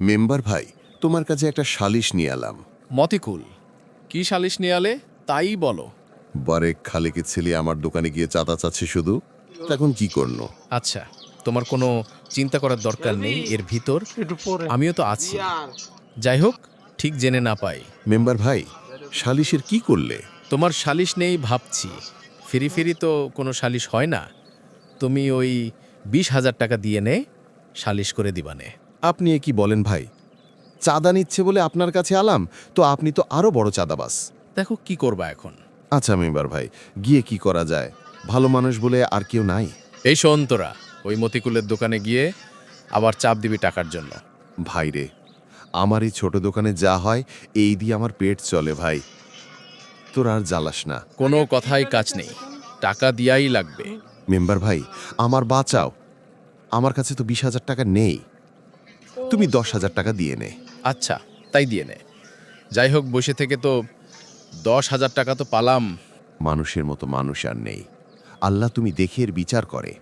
Member ভাই তোমার কাছে একটা সালিশ নিয়ে এলাম। মতিকুল কি সালিশ নিয়ে আলে তাই বলো। বারেক খালেকের ছেলে আমার দোকানে গিয়ে চাঁদা চাচ্ছে শুধু। তখন কি করল আচ্ছা তোমার কোনো চিন্তা করার দরকার নেই এর ভিতর। আমিও তো আছি। যাই হোক ঠিক জেনে না পাই। মেম্বার ভাই সালিশের কি করলে? তোমার সালিশ নেই ভাবছি। ফিরি ফিরি তো কোনো সালিশ হয় না। তুমি ওই বিশ হাজার টাকা দিয়ে নে সালিশ করে দিবানে। আপনি এ কি বলেন ভাই? চাঁদা নিচ্ছে বলে আপনার কাছে আলাম তো আপনি তো আরও বড় চাঁদাবাস। দেখো কি করবা এখন? আচ্ছা মেম্বার ভাই গিয়ে কি করা যায়? ভালো মানুষ বলে আর কেউ নাই? এই শোন তোরা ওই মতিকুলের দোকানে গিয়ে আবার চাপ দিবি টাকার জন্য। ভাই রে আমার এই ছোট দোকানে যা হয় এই দিয়ে আমার পেট চলে ভাই। তোর আর জ্বালাস না। কোনো কথাই কাজ নেই। টাকা দিয়াই লাগবে। মেম্বার ভাই আমার বাঁচাও। আমার কাছে তো বিশ হাজার টাকা নেই। তুমি দশ হাজার টাকা দিয়ে নে। আচ্ছা তাই দিয়ে নে। যাই হোক বসে থেকে তো দশ হাজার টাকা তো পালাম। মানুষের মতো মানুষ আর নেই। আল্লাহ তুমি দেখে এর বিচার করে।